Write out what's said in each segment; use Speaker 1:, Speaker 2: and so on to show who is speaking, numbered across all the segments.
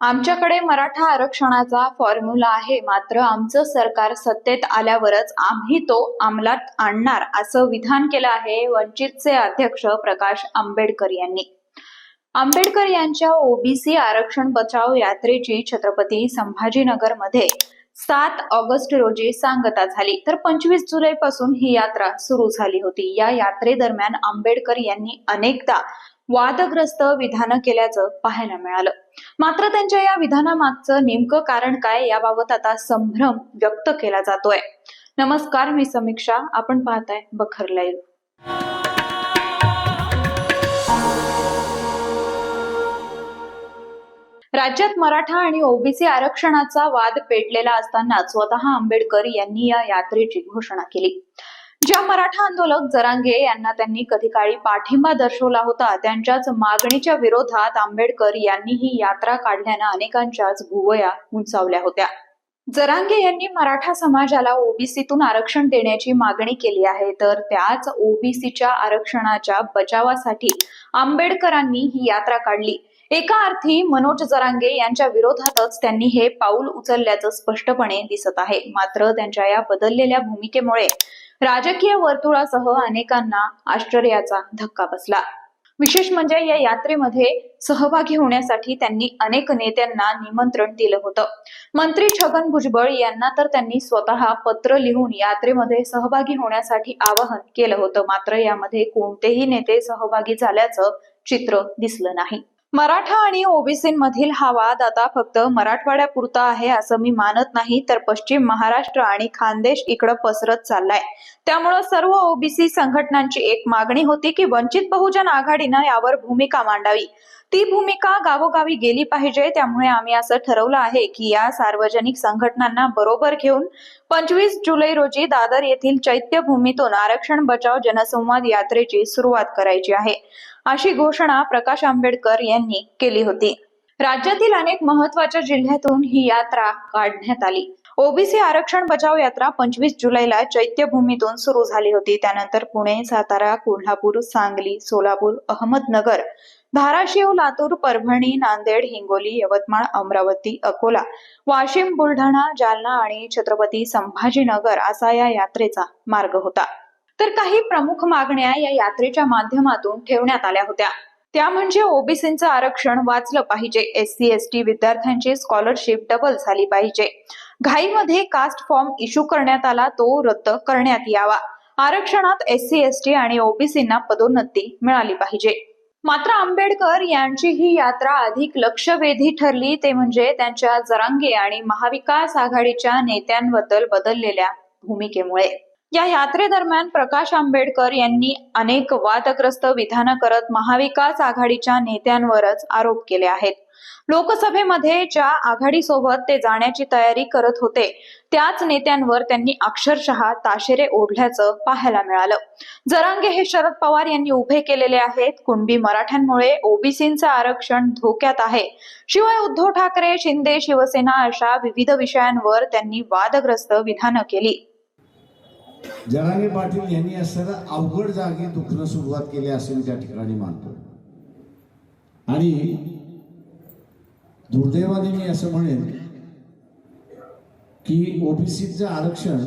Speaker 1: आमच्याकडे मराठा आरक्षणाचा फॉर्म्युला आहे. मात्र आमचं सरकार सत्तेत आल्यावरच आम्ही तो अंमलात आणणार असं विधान केलं आहे वंचितचे अध्यक्ष प्रकाश आंबेडकर यांनी. आंबेडकर यांच्या ओबीसी आरक्षण बचाव यात्रेची छत्रपती संभाजीनगरमध्ये सात ऑगस्ट रोजी सांगता झाली. तर पंचवीस जुलै पासून ही यात्रा सुरू झाली होती. या यात्रेदरम्यान आंबेडकर यांनी अनेकदा वादग्रस्त विधानं केल्याचं पाहायला मिळालं. मात्र त्यांच्या या विधानामागचं नेमकं कारण काय याबाबत आता संभ्रम व्यक्त केला जातोय. नमस्कार मी समीक्षा. आपण पाहताय बखर लाईव्ह. राज्यात मराठा आणि ओबीसी आरक्षणाचा वाद पेटलेला असताना स्वतः आंबेडकर यांनी या यात्रेची घोषणा केली. ज्या मराठा आंदोलक जरांगे यांना त्यांनी कधी काळी पाठिंबा दर्शवला होता त्यांच्याच मागणीच्या विरोधात आंबेडकर यांनी ही यात्रा काढल्यानं अनेकांच्याच भुवया उंचावल्या होत्या. जरांगे यांनी मराठा समाजाला ओबीसीतून आरक्षण देण्याची मागणी केली आहे तर त्याच ओबीसीच्या आरक्षणाच्या बचावासाठी आंबेडकरांनी ही यात्रा काढली. एका अर्थी मनोज जरांगे यांच्या विरोधातच त्यांनी हे पाऊल उचलल्याचं स्पष्टपणे दिसत आहे. मात्र त्यांच्या या बदललेल्या भूमिकेमुळे राजकीय वर्तुळासह अनेकांना आश्चर्याचा धक्का बसला. विशेष म्हणजे या यात्रेमध्ये सहभागी होण्यासाठी त्यांनी अनेक नेत्यांना निमंत्रण दिलं होतं. मंत्री छगन भुजबळ यांना तर त्यांनी स्वतः पत्र लिहून यात्रेमध्ये सहभागी होण्यासाठी आवाहन केलं होतं. मात्र यामध्ये कोणतेही नेते सहभागी झाल्याचं चित्र दिसलं नाही. मराठा आणि ओबीसीमधील हा वाद आता फक्त मराठवाड्यापुरता आहे असं मी मानत नाही तर पश्चिम महाराष्ट्र आणि खानदेश इकडं पसरत चाललाय. त्यामुळं सर्व ओबीसी संघटनांची एक मागणी होती की वंचित बहुजन आघाडीनं यावर भूमिका मांडावी. ती भूमिका गावोगावी गेली पाहिजे त्यामुळे आम्ही असं ठरवलं आहे की या सार्वजनिक संघटनांना बरोबर घेऊन पंचवीस जुलै रोजी दादर येथील चैत्यभूमीतून आरक्षण बचाव जनसंवाद यात्रेची सुरुवात करायची आहे. अशी घोषणा प्रकाश आंबेडकर यांनी केली होती. राज्यातील अनेक महत्त्वाच्या जिल्ह्यातून ही यात्रा काढण्यात आली. ओबीसी आरक्षण बचाव यात्रा पंचवीस जुलैला चैत्यभूमीतून सुरू झाली होती. त्यानंतर पुणे सातारा कोल्हापूर सांगली सोलापूर अहमदनगर धाराशिव लातूर परभणी नांदेड हिंगोली यवतमाळ अमरावती अकोला वाशिम बुलढाणा जालना आणि छत्रपती संभाजीनगर असा या यात्रेचा मार्ग होता. तर काही प्रमुख मागण्या या यात्रेच्या माध्यमातून ठेवण्यात आल्या होत्या. त्या म्हणजे ओबीसीचं आरक्षण वाचलं पाहिजे. एस सी एस टी विद्यार्थ्यांची स्कॉलरशिप डबल झाली पाहिजे. घाईमध्ये कास्ट फॉर्म इश्यू करण्यात आला तो रद्द करण्यात यावा. आरक्षणात एस सी एस टी आणि ओबीसींना पदोन्नती मिळाली पाहिजे. मात्र आंबेडकर यांची ही यात्रा अधिक लक्षवेधी ठरली ते म्हणजे त्यांच्या जरांगे आणि महाविकास आघाडीच्या नेत्यांबद्दल बदललेल्या भूमिकेमुळे. या यात्रेदरम्यान प्रकाश आंबेडकर यांनी अनेक वादग्रस्त विधानं करत महाविकास आघाडीच्या नेत्यांवरच आरोप केले आहेत. लोकसभेमध्ये ज्या आघाडीसोबत ते जाण्याची तयारी करत होते त्याच नेत्यांवर त्यांनी अक्षरशः ताशेरे ओढल्याचं पाहायला मिळालं. जरांगे हे शरद पवार यांनी उभे केलेले आहेत. कुणबी मराठ्यांमुळे ओबीसींचं आरक्षण धोक्यात आहे. शिवाय उद्धव ठाकरे शिंदे शिवसेना अशा विविध विषयांवर त्यांनी वादग्रस्त विधानं केली.
Speaker 2: जरांगे पाटील यांनी असताना अवघड जागी दुखणं सुरुवात केली असे मी त्या ठिकाणी मानतो. आणि दुर्दैवाने मी असं म्हणेन की ओबीसीचं आरक्षण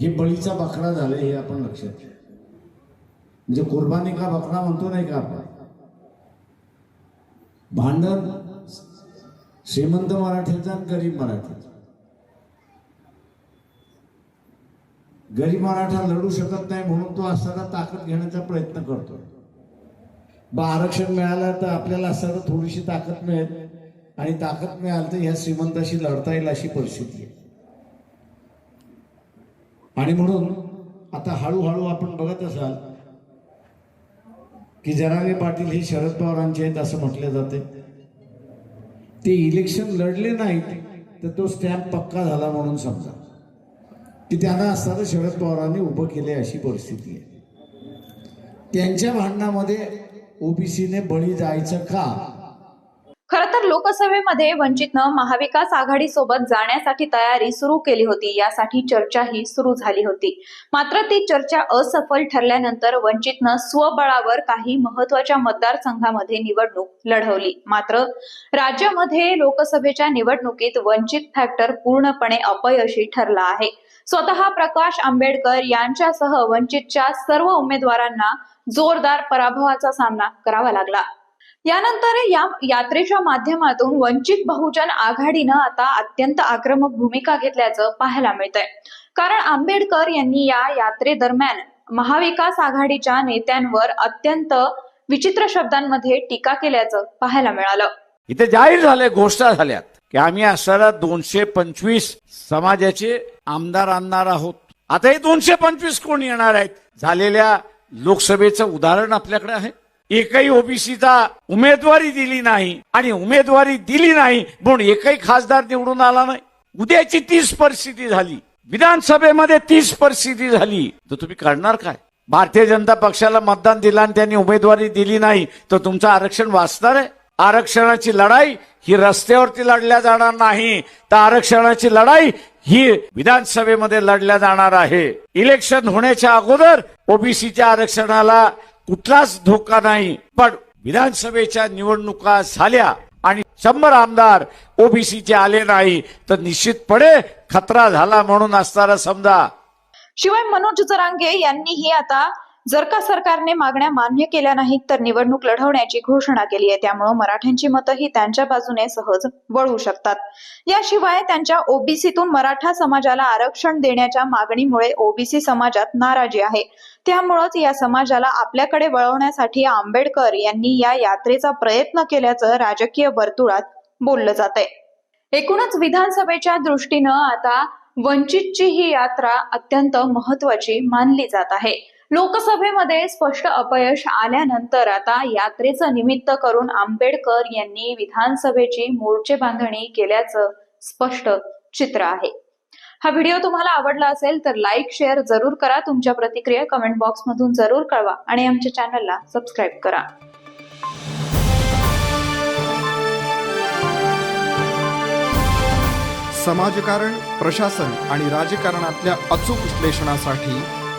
Speaker 2: हे बळीचा बकरा झालं हे आपण लक्षात घ्या म्हणजे कुर्बानी का बकरा म्हणतो नाही का आपण? भांडण श्रीमंत मराठीचा आणि गरीब मराठीचा गरीब मराठा लढू शकत नाही म्हणून तो असताना ताकद घेण्याचा प्रयत्न करतो. बा आरक्षण मिळालं तर आपल्याला असताना थोडीशी ताकद मिळेल. आणि ताकद मिळाली तर ह्या श्रीमंताशी लढता येईल अशी परिस्थिती आहे. आणि म्हणून आता हळूहळू आपण बघत असाल की जरागे पाटील हे शरद पवारांचे आहेत असं म्हटले जाते. ते इलेक्शन लढले नाहीत तर तो स्टॅम्प पक्का झाला म्हणून समजा. की त्यांना असताना शरद पवारांनी उभं केले अशी परिस्थिती आहे. त्यांच्या भांडणामध्ये ओबीसीने बळी जायचं का?
Speaker 1: खर तर लोकसभेमध्ये वंचितनं महाविकास आघाडी सोबत जाण्यासाठी तयारी सुरू केली होती यासाठी चर्चाही सुरू झाली होती. मात्र ती चर्चा असफल ठरल्यानंतर वंचितनं स्वबळावर काही महत्त्वाच्या मतदारसंघामध्ये निवडणूक लढवली. मात्र राज्यामध्ये लोकसभेच्या निवडणुकीत वंचित फॅक्टर पूर्णपणे अपयशी ठरला आहे. स्वतः प्रकाश आंबेडकर यांच्यासह वंचितच्या सर्व उमेदवारांना जोरदार पराभवाचा सामना करावा लागला. यानंतर या यात्रेच्या माध्यमातून वंचित बहुजन आघाडीनं आता अत्यंत आक्रमक भूमिका घेतल्याचं पाहायला मिळतंय. कारण आंबेडकर यांनी या यात्रेदरम्यान महाविकास आघाडीच्या नेत्यांवर अत्यंत विचित्र शब्दांमध्ये टीका केल्याचं पाहायला मिळालं.
Speaker 2: इथे जाहीर झाले घोषणा झाल्यात. की आम्ही असायला दोनशे पंचवीस समाजाचे आमदार आणणार आहोत. आता हे दोनशे पंचवीस कोण येणार आहेत? झालेल्या लोकसभेचं उदाहरण आपल्याकडे आहे. एकही ओबीसीचा उमेदवारी दिली नाही आणि उमेदवारी दिली नाही म्हणून एकही खासदार निवडून आला नाही. उद्याची तीच परिस्थिती झाली. विधानसभेमध्ये तीच परिस्थिती झाली. तर तुम्ही करणार काय? भारतीय जनता पक्षाला मतदान दिलं आणि त्यांनी उमेदवारी दिली नाही तर तुमचं आरक्षण वाचणार आहे? आरक्षणाची लढाई ही रस्त्यावरती लढल्या जाणार नाही. तर आरक्षणाची लढाई ही विधानसभेमध्ये लढल्या जाणार आहे. इलेक्शन होण्याच्या अगोदर ओबीसीच्या आरक्षणाला कुठलाच धोका नाही. पण विधानसभेच्या निवडणुका झाल्या आणि शंभर आमदार ओबीसीचे आले नाही तर निश्चितपणे खतरा झाला म्हणून असणारा समजा.
Speaker 1: शिवाय मनोज जरांगे यांनीही आता जर का सरकारने मागण्या मान्य केल्या नाहीत तर निवडणूक लढवण्याची घोषणा केली आहे. त्यामुळे मराठ्यांची मतंही त्यांच्या बाजूने सहज वळू शकतात. याशिवाय त्यांच्या ओबीसीतून मराठा समाजाला आरक्षण देण्याच्या मागणीमुळे ओबीसी समाजात नाराजी आहे. त्यामुळेच या समाजाला आपल्याकडे वळवण्यासाठी आंबेडकर यांनी या यात्रेचा प्रयत्न केल्याचं राजकीय वर्तुळात बोललं जात आहे एकूणच विधानसभेच्या दृष्टीनं आता वंचितची ही यात्रा अत्यंत महत्वाची मानली जात आहे. लोकसभेमध्ये स्पष्ट अपयश आल्यानंतर आता यात्रेचं निमित्त करून आंबेडकर यांनी विधानसभेची मोर्चे बांधणी केल्याचं स्पष्ट चित्र आहे. हा व्हिडिओ तुम्हाला आवडला असेल तर लाईक शेअर जरूर करा. तुमच्या प्रतिक्रिया कमेंट बॉक्समधून जरूर कळवा आणि आमच्या चॅनलला सबस्क्राईब करा.
Speaker 3: समाजकारण प्रशासन आणि राजकारणातल्या अचूक विश्लेषणासाठी